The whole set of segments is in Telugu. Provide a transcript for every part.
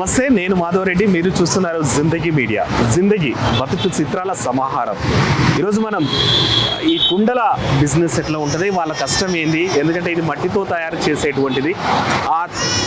నమస్తే నేను మాధవరెడ్డి. మీరు చూస్తున్నారు జిందగీ మీడియా. జిందగీ బతుకు చిత్రాల సమాహారం. ఈరోజు మనం ఈ కుండల బిజినెస్ ఎట్లా ఉంటుంది వాళ్ళ కష్టం ఏంది ఎందుకంటే ఇది మట్టితో తయారు చేసేటువంటిది. ఆ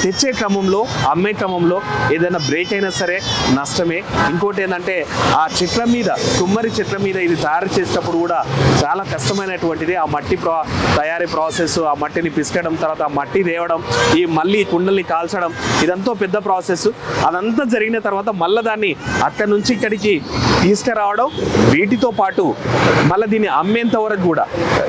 తెచ్చే క్రమంలో అమ్మే క్రమంలో ఏదైనా బ్రేక్ అయినా సరే నష్టమే. ఇంకోటి ఏంటంటే ఆ చెట్ల మీద కుమ్మరి చెట్ల మీద ఇది తయారు చేసేటప్పుడు కూడా చాలా కష్టమైనటువంటిది. ఆ మట్టి ప్రా తయారీ ప్రాసెస్ ఆ మట్టిని పిసకడం తర్వాత ఆ మట్టి తేవడం ఈ మళ్ళీ కుండల్ని కాల్చడం ఇదంతా పెద్ద ప్రాసెస్. అదంతా జరిగిన తర్వాత మళ్ళీ దాన్ని అక్కడి నుంచి ఇక్కడికి తీసుకురావడం వీటితో పాటు మళ్ళీ దీన్ని అమ్మేంత వరకు కూడా.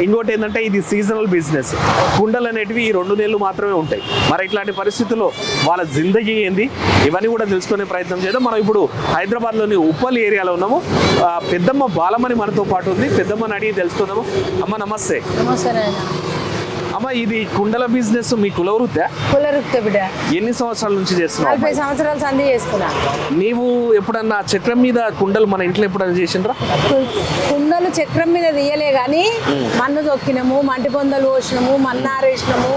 ఇంకోటి ఏంటంటే ఇది సీజనల్ బిజినెస్ కుండలు అనేటివి ఈ రెండు నెలలు మాత్రమే ఉంటాయి. మరి ఇట్లాంటి పరిస్థితుల్లో వాళ్ళ జిందగీ ఏంది? ఇవన్నీ కూడా తెలుసుకునే ప్రయత్నం చేద్దాం. మనం ఇప్పుడు హైదరాబాద్లోని ఉప్పల్ ఏరియాలో ఉన్నాము. పెద్దమ్మ బాలమని మనతో పాటు ఉంది. పెద్దమ్మని అడిగి తెలుసుకుందాము. అమ్మ నమస్తే. నమస్తే అమ్మ ఇది కుండల బిజినెస్ మీ కులవృత్తా? కులరుక్త బిడ్డ. ఎన్ని సంవత్సరాల నుంచి చేస్తున్నావు నలభై సంవత్సరాల సంధి చేస్తున్నా. నీవు ఎప్పుడన్నా చెట్ల మీద కుండలు మన ఇంట్లో ఎప్పుడన్నా చేసిండ్రా? కుండలు చక్రం మీద తీయలే గాని మన్ను తొక్కినము మంటి పొందలు పోసినాము మన్ను ఆరేసినాము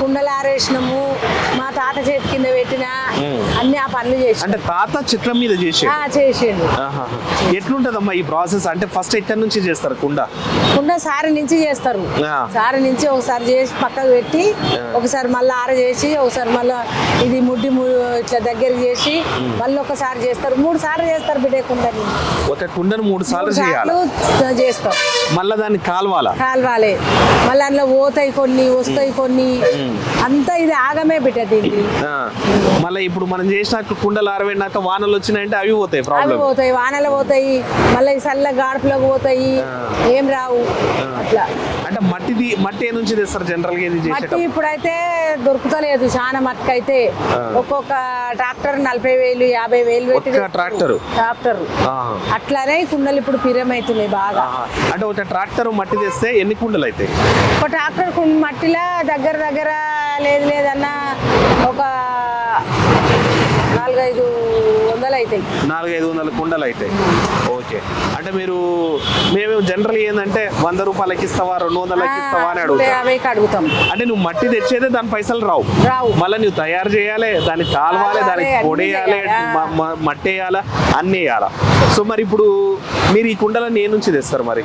కుండలు ఆరేసినాము మా తాత చేతి కింద పెట్టిన అన్ని ఆ పనులు చేసి. అంటే తాత చెట్ల మీద చేసే. చేసిండు. ఎట్లుంటదమ్మా ఈ ప్రాసెస్? అంటే ఫస్ట్ ఎక్కడి నుంచి చేస్తారు కుండ? కుండ సారి నుంచి చేస్తారు. ఆ. సారి నుంచి ఒకసారి చేసి పక్కకు పెట్టి ఒకసారి మళ్ళీ ఆర చేసి ఒకసారి మళ్ళీ ఇది ముడ్డి ము- ఇట్లా దగ్గరికి చేసి మళ్ళీ ఒకసారి చేస్తారు. మూడు సార్లు చేస్తారు బిడ్డ కుండని. ఒక కుండను మూడు సార్లు చేయాలి? చేస్తాం. మళ్ళీ దాన్ని కాల్వాలా? కాల్వాలే. మళ్ళీ అందులో పోతాయి కొన్ని వస్తాయి కొన్ని. అంతా ఇది ఆగమే బిడ్డ దీనికి. మళ్ళీ ఇప్పుడు మనం చేసినాక కుండలు ఆరవేనాక వానలు వచ్చినాయంటే అవి పోతాయి అవి ప్రాబ్లం పోతాయి వానలు పోతాయి మళ్ళీ చల్ల గాడుపులోకి పోతాయి ఏం రావు. అట్లా. అంటే మట్టిది మట్టి ఏ నుంచి తెస్తారు జనరల్గా ఇది మట్టి చేసేటప్పుడు? ఇప్పుడైతే దొరుకుతలేదు చాలా మట్టుకు అయితే ఒక్కొక్క ట్రాక్టర్ నలభై వేలు యాభై వేలు పెట్టి ఒక్క ట్రాక్టరు? ట్రాక్టర్. ఆహా. అట్లానే ఈ కుండలు ఇప్పుడు పిరమవుతున్నాయి బాగా. ఆహా. అంటే ఒక ట్రాక్టర్ మట్టి తెస్తే ఎన్ని కుండలు అవుతాయి ఒక ట్రాక్టర్ మట్టిలా దగ్గర దగ్గర లేదు లేదన్నా ఒక నాలుగైదు వందలు అవుతాయి నాలుగైదు వందల కుండలు అవుతాయి ఓకే. అంటే మీరు మేము జనరల్ ఏంటంటే వంద రూపాయలకి ఇస్తావా రెండు వందలకి ఇస్తావా అని అడుగుతాం. అంటే నువ్వు మట్టి తెచ్చేదే దాని పైసలు రావు. రావు. మళ్ళీ నువ్వు తయారు చేయాలి దాన్ని కాలవాలి దానికి పొడేయాలి మట్టి వేయాలి అన్నీ వేయాలి. సో మరి ఇప్పుడు మీరు ఈ కుండలను ఏ నుంచి తెస్తారు మరి?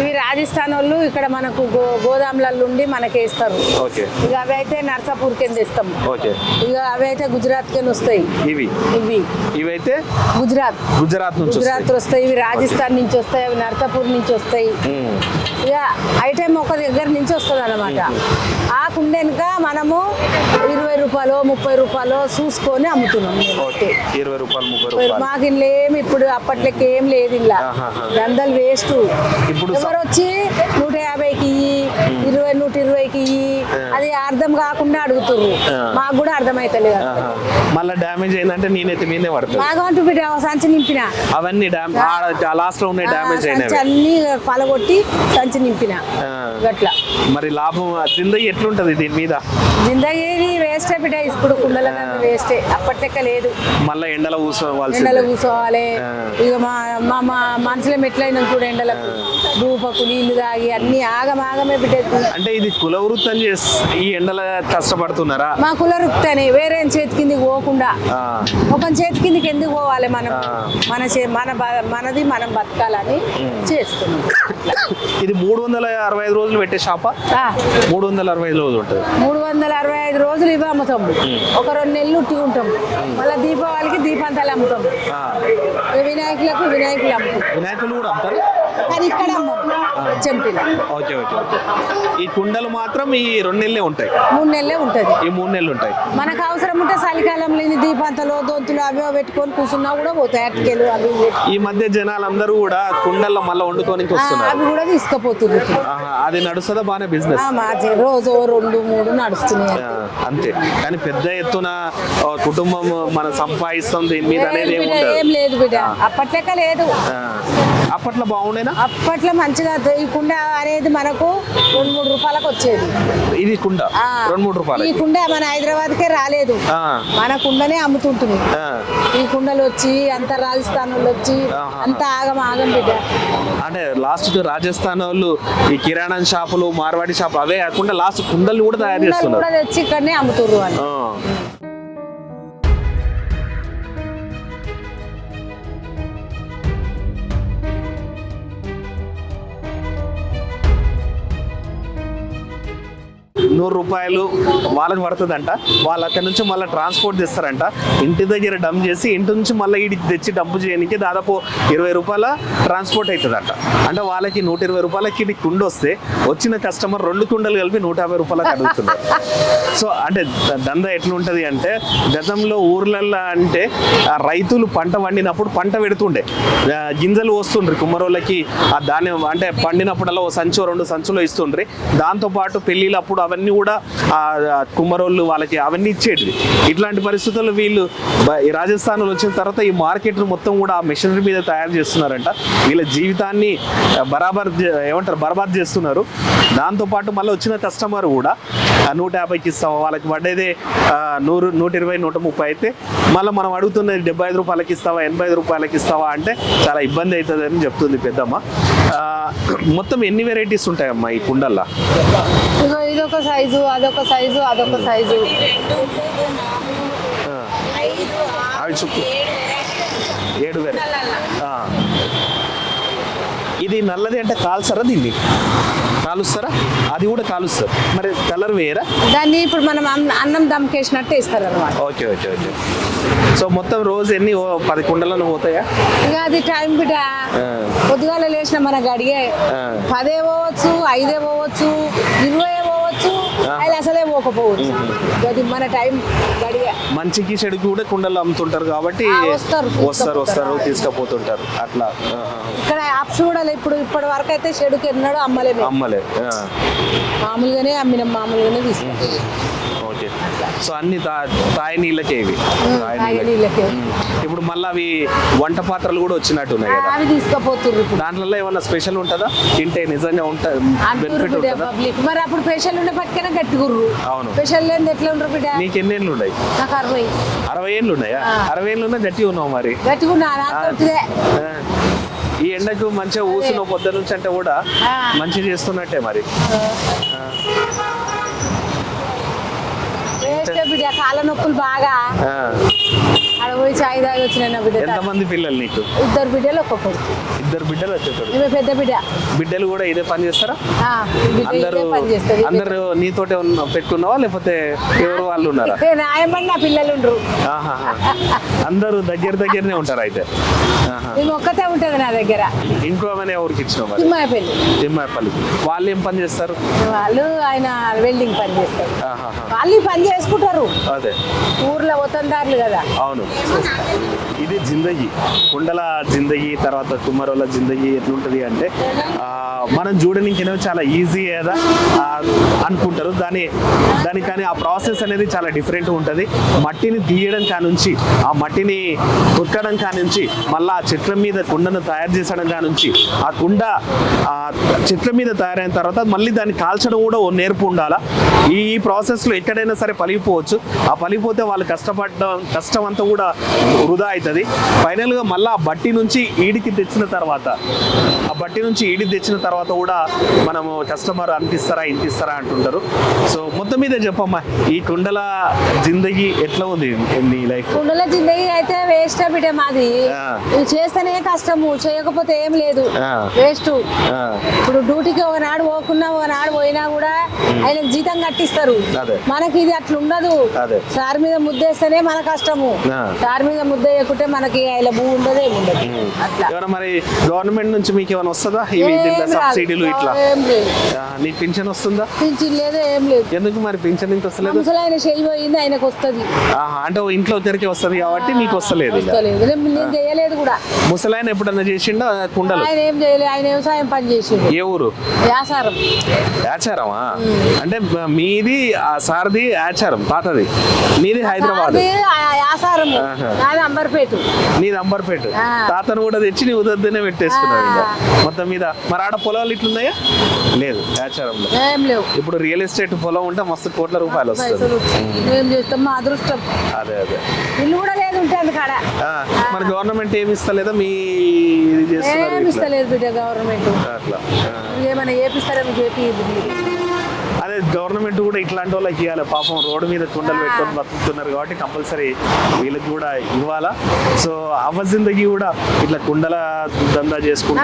ఇవి రాజస్థాన్ వాళ్ళు ఇక్కడ మనకు గోదాములలో ఉండి మనకి వేస్తారు ఇక అవి అయితే నర్సాపూర్ కింద ఇస్తాం. ఇక అవి అయితే గుజరాత్ కింద వస్తాయి. ఇవి? ఇవి. ఇవైతే? గుజరాత్. గుజరాత్ నుంచి గుజరాత్ వస్తాయి ఇవి రాజస్థాన్ నుంచి వస్తాయి అవి నర్సాపూర్ నుంచి వస్తాయి. ఇక ఐటెం ఒక దగ్గర నుంచి వస్తుంది అనమాట ఆ కుండెనక మనము ఇరవై రూపాయలు ముప్పై రూపాయలు చూసుకొని అమ్ముతున్నాం. ఇరవై రూపాయలు ముప్పై రూపాయలు. మాకు ఇంట్లో ఏమి ఇప్పుడు అప్పట్లోకి ఏం లేదు ఇలా. దందలు వేస్ట్. ఇప్పుడు ఎవరు వచ్చి నూట యాభైకి ఇయ్యి ఇరవై నూట ఇరవైకి ఇయ్యి. అది అర్థం కాకుండా అడుగుతుర్రు. మాకు కూడా అర్థమైతలేదు. మళ్ళీ డ్యామేజ్ అయిందంటే నేనైతే మీదే పడుతుంది బిడ్డ ఒక సంచి నింపిన. అవన్నీ లాస్ట్లో ఉన్నాయి డ్యామేజ్ అయినవి. అన్ని పలగొట్టి సంచి నింపిన. గట్లా. మరి లాభం జిందగీ ఎట్లుంటది దీని మీద? జిందగీ వేస్టే బిడ్డ ఇప్పుడు కుండల వేస్టే. అప్పటిక లేదు. మళ్ళీ ఎండలో కూర్చోవాల్సింది ఎండలో కూర్చోవాలి. ఇక మా మా మనసులో మెట్లయినా చూడు ఎండలకు? దూపకు నీళ్ళు తాగి అన్ని ఆగమాగమే బిడ్డ. అంటే ఇది కుల వృత్తం ఈ ఎండల కష్టపడుతున్నారా? మా కుల రుక్తని వేరే చేతి కిందికి పోకుండా. ఒక చేతి కిందికి ఎందుకు పోవాలి మనం. మన మన మనది మనం బతకాలని చేస్తున్నాం. ఇది మూడు వందల అరవై ఐదు రోజులు పెట్టే షాపా? మూడు వందల అరవై ఐదు రోజులు ఉంటుంది. మూడు వందల అరవై ఐదు రోజులు ఇవి అమ్ముతాం. ఒక రెండు నెలలు ఉట్టి ఉంటాం. మళ్ళీ దీపావళికి దీపాంతాలు అమ్ముతాం. వినాయకులకు వినాయకులు అమ్ముతాం. వినాయకులు కూడా అమ్ముతారు? కానీ ఇక్కడ అమ్మం చెంపిన ఓకే ఓకే ఓకే. ఈ కుండలు మాత్రం ఈ రెండు నెలలే ఉంటాయి. మూడు నెలలే ఉంటుంది. ఈ మూడు నెలలు ఉంటాయి. మనకు అవసరం ఉంటే చలికాలం లేని దీపాంతలు దొంతులు అవి పెట్టుకొని కూర్చున్నా కూడా పోతాయి అటుకెలు అవి. ఈ మధ్య జనాలందరూ కూడా కుండల్లో మళ్ళీ వస్తున్నారు అవి కూడా తీసుకుపోతున్నారు అది నడుస్తుందా? బాగానే బిజినెస్ రోజు రెండు మూడు నడుస్తున్నాయి అంతే. కానీ పెద్ద ఎత్తున కుటుంబం మనం సంపాదిస్తాం దీని మీద అనేది ఏం లేదు బిడ్డ. లేదు. అప్పట్లో బాగుండేనా అప్పట్లో మంచిగా ఈ కుండ అనేది మనకు రెండు మూడు రూపాయలకు వచ్చేది. ఇది కుండ? రెండు మూడు రూపాయలు ఈ కుండ మన హైదరాబాద్కే రాలేదు. ఆ, మన కుండనే అమ్ముతుంటుంది. ఈ కుండలు వచ్చి అంత రాజస్థాన్ వాళ్ళు వచ్చి. అంత ఆగం ఆగం బిడ్డ. అంటే లాస్ట్ రాజస్థాన్ వాళ్ళు ఈ కిరాణా షాపులు మార్వాడి షాపులు అవే కాకుండా లాస్ట్ కుండలు కూడా తయారు చేస్తున్నారు. కూడా తెచ్చి ఇక్కడనే అమ్ముతుర్రు వాళ్ళు. నూరు రూపాయలు వాళ్ళకి పడుతుందంట. వాళ్ళు అక్కడ నుంచి మళ్ళీ ట్రాన్స్పోర్ట్ చేస్తారంట ఇంటి దగ్గర డంప్ చేసి ఇంటి నుంచి మళ్ళీ ఈడికి తెచ్చి డంప్ చేయడానికి దాదాపు ఇరవై రూపాయల ట్రాన్స్పోర్ట్ అవుతుందంట. అంటే వాళ్ళకి నూట ఇరవై రూపాయలకి ఇది కుండ వస్తే వచ్చిన కస్టమర్ రెండు కుండలు కలిపి నూట యాభై రూపాయలకు అడుగుతున్నారు. సో అంటే ద- దంద అంటే గతంలో ఊర్లల్లో అంటే రైతులు పంట పండినప్పుడు పంట పెడుతుండే. గింజలు వస్తుండ్రు కుమ్మరోళ్ళకి ఆ ధాన్యం అంటే పండినప్పుడల్లా ఓ సంచు రెండు సంచులు ఇస్తుండ్రి. దాంతోపాటు పెళ్ళిళ్ళప్పుడు అవన్నీ కూడా ఆ కుమ్మరోళ్ళు వాళ్ళకి అవన్నీ ఇచ్చేటివి. ఇట్లాంటి పరిస్థితుల్లో వీళ్ళు రాజస్థాన్లో ఈ వచ్చిన తర్వాత ఈ మార్కెట్ మొత్తం కూడా ఆ మెషినరీ మీద తయారు చేస్తున్నారంట. వీళ్ళ జీవితాన్ని బరాబర్ ఏమంటారు బర్బాద్ చేస్తున్నారు. దాంతోపాటు మళ్ళీ వచ్చిన కస్టమర్ కూడా నూట యాభైకి ఇస్తావా వాళ్ళకి పడ్డేదే నూరు నూట ఇరవై నూట ముప్పై అయితే మళ్ళీ మనం అడుగుతున్నది డెబ్బై ఐదు రూపాయలకి ఇస్తావా ఎనభై ఐదు రూపాయలకి ఇస్తావా అంటే చాలా ఇబ్బంది అవుతుంది అని చెప్తుంది పెద్దమ్మ. మొత్తం ఎన్ని వెరైటీస్ ఉంటాయమ్మా ఈ కుండల్లో? సైజు అదొక సైజు అదొక సైజు. అవి చుట్టూ. ఏడు ఆ. ఇది నల్లది అంటే కాల్స్తారా దీన్ని? కాలుస్తారా? అది కూడా కాలుస్తారు. మరి కలర్ వేయరా? దాన్ని ఇప్పుడు మనం అన్న- అన్నం దమ్కేసినట్టు ఇస్తారు అనమాట ఓకే ఓకే ఓకే. సో మొత్తం రోజు ఎన్ని పది కుండలను పోతాయా? ఇక అది టైం బిడ్డ. పొద్దుగాల లేచిన మనకు అడిగే. పదే పోవచ్చు ఐదే పోవచ్చు ఇరవై. అది అసలే పోకపోవచ్చు. అది మన టైం గడిగే. మంచికి చెడుకు కూడా కుండలు అమ్ముతుంటారు కాబట్టి వస్తారు, వస్తారు వస్తారు. తీసుకుపోతుంటారు. అట్లా. ఇక్కడ యాప్స్ కూడా ఇప్పుడు ఇప్పటి వరకు అయితే చెడుకు ఎన్నడూ అమ్మలేము. అమ్మలే. ఆ. మామూలుగానే అమ్మినాం మామూలుగానే తీసుకుంటాం ఓకే సో అన్ని తాయి నీళ్ళకే ఇవి. ఇప్పుడు మళ్ళీ అవి వంట పాత్రలు కూడా వచ్చినట్టు ఉన్నాయి అవి ఇప్పుడు. దాంట్లో ఏమన్నా స్పెషల్ ఉంటుందా? తింటే నిజంగా ఉంటుంది బెనిఫిట్ ఉంటుందా? మరి అప్పుడు స్పెషల్ ఉండే పట్టుకనే గట్టుకుర్రు అవును. స్పెషల్ లేని ఎట్లా ఉండరు బిడ్డ? నీకు ఎన్ని ఏళ్ళు ఉన్నాయి? నాకు అరవై. అరవై ఏళ్ళు ఉన్నాయా. అరవై ఏళ్ళు ఉన్నా గట్టి ఉన్నావు మరి? ఆ. ఈ ఎండకు మంచిగా ఊసిన పొద్దు నుంచి అంటే కూడా. మంచిగా చేస్తున్నట్టే మరి. బిడ్డ కాళ్ళ నొప్పులు బాగా. ఆడ పోయి చాయ్ తాగి వచ్చిన నా బిడ్డ ఎంతమంది పిల్లలు నీకు? ఇద్దరు బిడ్డలు ఒక్కొక్కరు ఇద్దరు బిడ్డలు వచ్చేసారు ఈమె పెద్ద బిడ్డ. బిడ్డలు కూడా ఇదే పని చేస్తారా? ఆ, బిడ్డ అందరూ పని చేస్తుంది అందరూ నీతోటే ఉన్న పెట్టుకున్నావా? లేకపోతే ఎవరు వాళ్ళు ఉన్నారా? నాయమని నా పిల్లలు ఉండరు. ఆహాహా. అందరూ దగ్గర దగ్గరనే ఉంటారు అయితే? ఆహా. ఈమె ఒక్కతే ఉంటుంది నా దగ్గర. ఇంకో ఆమెనే ఎవరికి ఇచ్చినావు మరి? తిమ్మాయ పెళ్ళి వాళ్ళు ఏం పని చేస్తారు? వాళ్ళు ఆయన వెల్డింగ్ పని చేస్తారు. ఆహాహా. వాళ్ళు ఈ పని చేసుకుంటారు. అదే. ఊర్లో వతందారులు కదా. అవును. ఇది జిందగీ. కుండల జిందగీ తర్వాత కుమ్మరోళ్ళ జిందగీ ఎట్లుంటది అంటే మనం చూడడానికి చాలా ఈజీ కదా అనుకుంటారు. దాని దాని కానీ ఆ ప్రాసెస్ అనేది చాలా డిఫరెంట్ ఉంటుంది. మట్టిని తీయడం కానుంచి ఆ మట్టిని తొక్కడం కానుంచి మళ్ళీ ఆ చెట్ల మీద కుండను తయారు చేసడం కానుంచి ఆ కుండ ఆ చెట్ల మీద తయారైన తర్వాత మళ్ళీ దాన్ని కాల్చడం కూడా ఓ నేర్పు ఉండాలా? ఈ ఈ ప్రాసెస్లో ఎక్కడైనా సరే పలిగిపోవచ్చు. ఆ పలిగిపోతే వాళ్ళు కష్టపడడం కష్టం అంతా కూడా వృధా అవుతుంది. ఫైనల్గా మళ్ళీ ఆ బట్టి నుంచి ఈడికి తెచ్చిన తర్వాత ఆ బట్టి నుంచి ఈడికి తెచ్చిన తర్వాత కూడా మనము కస్టమర్ అంతిస్తారా ఇంతిస్తారా అంటుంటారు. సో మొత్తం మీద చెప్పమ్మా ఈ కుండల జిందగీ ఎట్లా ఉంది నీ లైఫ్ కుండల జిందగీ అయితే వేస్ట్ బిడ్డ మాది. చేస్తేనే కష్టము చేయకపోతే ఏం లేదు. వేస్ట్ ఇప్పుడు డ్యూటీకి ఒకనాడు పోకున్నా ఒకనాడు పోయినా కూడా ఆయనకు జీతం కట్టిస్తారు. అదే. మనకి ఇది అట్లా ఉండదు అదే. సార్ మీద ముద్దేస్తేనే మన కష్టము. ఆ. సార్ మీద ముద్ద వేయకుంటే మనకి ఆయన భూ ఉండదు ఏమి ఉండదు. అట్లా. మరి గవర్నమెంట్ నుంచి మీకు ఏమైనా వస్తుందా? ఇవి దీంట్లో. సబ్సిడీలు ఇట్లా. ఏం లేదు. ఆ, నీకు పింఛన్ వస్తుందా? పింఛన్ లేదు ఏం లేదు. ఎందుకు మరి పింఛన్ ఇంత వస్తలేదు? ముసలి ఆయన చెయ్యి పోయింది ఆయనకు వస్తుంది. ఆహా, అంటే ఓ ఇంట్లో ఇద్దరికి వస్తుంది కాబట్టి నీకు వస్తలేదు ఇక. వస్తలేదు. నేను నేను చేయలేదు కూడా. ముసలాయన ఎప్పుడన్నా చేసిండా? కుండలు? ఆయన ఏం చేయలేదు ఆయన వ్యవసాయం పని చేసిండు. ఏ ఊరు? వ్యాసారం ఆచారమా అంటే మ- మీది ఆ సార్ది ఆచారం తాతది. నీది హైదరాబాద్. అది ఆ వ్యాసారము ఆహా. నాది అంబర్పేట. నీది అంబర్పేట. ఆ. తాతను కూడా తెచ్చి నీ ఉదద్దనే పెట్టేసుకున్నావు ఇంకా. మొత్తం మీద మరి ఆడ పొలాలు ఇట్లున్నాయా? లేదు ఆచారంలో ఇప్పుడు రియల్ ఎస్టేట్ పొలం ఉంటే మస్తు కోట్ల రూపాయలు వస్తుంది. ఏం చేస్తాం? మా అదృష్టం. అదే అదే. ఇల్లు కూడా లేదు ఉంటుంది కాడ. ఆ, మరి గవర్నమెంట్ ఏమి ఇస్తలేదా? మీ ఇది చేస్తున్నారు ఏం ఇట్లా? ఇస్తలేదు బిడ్డ గవర్నమెంట్. అట్లా. ఏమైనా ఏపిస్తారేమో చేపి అదే గవర్నమెంట్ కూడా ఇట్లాంటి వాళ్ళకి ఇవ్వాలి. పాపం రోడ్డు మీద కుండలు పెట్టుకొని బతుకుతున్నారు కాబట్టి కంపల్సరీ వీళ్ళకి కూడా ఇవ్వాలా? సో అవ్వ జిందగీ కూడా ఇట్లా కుండల దందా చేసుకుంటా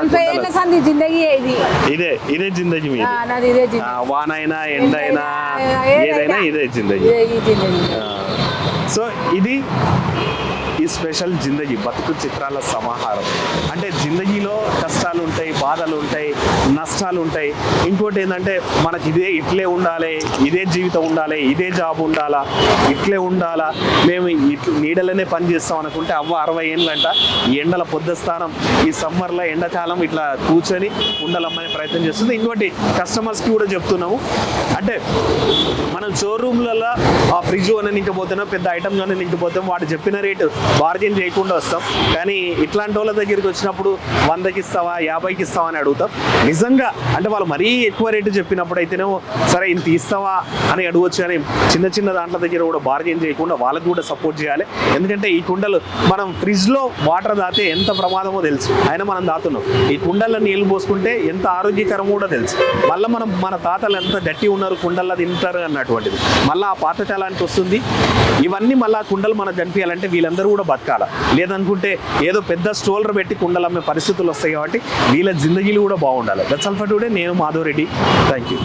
ఇది. ఇదే జిందగీ మీద. వానైనా ఎండైనా ఏదైనా ఇదే జిందగీ. సో ఇది స్పెషల్ జిందగీ బతుకు చిత్రాల సమాహారం. అంటే జిందగీలో కష్టాలు ఉంటాయి బాధలు ఉంటాయి నష్టాలు ఉంటాయి ఇంకోటి ఏంటంటే మనకి ఇదే ఇట్లే ఉండాలి ఇదే జీవితం ఉండాలి ఇదే జాబ్ ఉండాలా ఇట్లే ఉండాలా మేము ఇట్ల నీడలనే పని చేస్తాం అనుకుంటే అవ్వ అరవై ఏళ్ళంట ఈ ఎండల పొద్దు స్థానం ఈ సమ్మర్లో ఎండాకాలం ఇట్లా కూర్చొని ఉండలమ్మని ప్రయత్నం చేస్తుంది. ఇంకోటి కస్టమర్స్కి కూడా చెప్తున్నాము. అంటే మనం షోరూమ్లలో ఆ ఫ్రిడ్జ్ అని నింకపోతున్నాం పెద్ద ఐటమ్ కానీ నింకపోతాం వాడు చెప్పిన రేటు బార్గెన్ చేయకుండా వస్తాం. కానీ ఇట్లాంటి వాళ్ళ దగ్గరికి వచ్చినప్పుడు వందకి ఇస్తావా యాభైకి ఇస్తావా అని అడుగుతాం. నిజంగా అంటే వాళ్ళు మరీ ఎక్కువ రేటు చెప్పినప్పుడు అయితేనేమో సరే ఇంత ఇస్తావా అని అడగవచ్చు కానీ చిన్న చిన్న దాంట్ల దగ్గర కూడా బార్గెన్ చేయకుండా వాళ్ళకి కూడా సపోర్ట్ చేయాలి. ఎందుకంటే ఈ కుండలు మనం ఫ్రిడ్జ్లో వాటర్ దాతే ఎంత ప్రమాదమో తెలుసు. అయినా మనం దాతున్నాం. ఈ కుండల్లో నీళ్ళు పోసుకుంటే ఎంత ఆరోగ్యకరమో కూడా తెలుసు. మళ్ళీ మనం మన తాతలు ఎంత గట్టి ఉన్నారు కుండల్లో తింటారు అన్నటువంటిది. మళ్ళీ ఆ పాత కాలానికి వస్తుంది. ఇవన్నీ మళ్ళీ ఆ కుండలు మనం కనిపించాలంటే వీళ్ళందరూ కూడా బతకాల. లేదనుకుంటే ఏదో పెద్ద స్టోలర్ పెట్టి కుండలు అమ్మే పరిస్థితులు వస్తాయి కాబట్టి వీళ్ళ జిందగీలు కూడా బాగుండాలి. దట్స్ ఆల్ ఫర్ టుడే నేను మాధవ్ రెడ్డి థ్యాంక్ యూ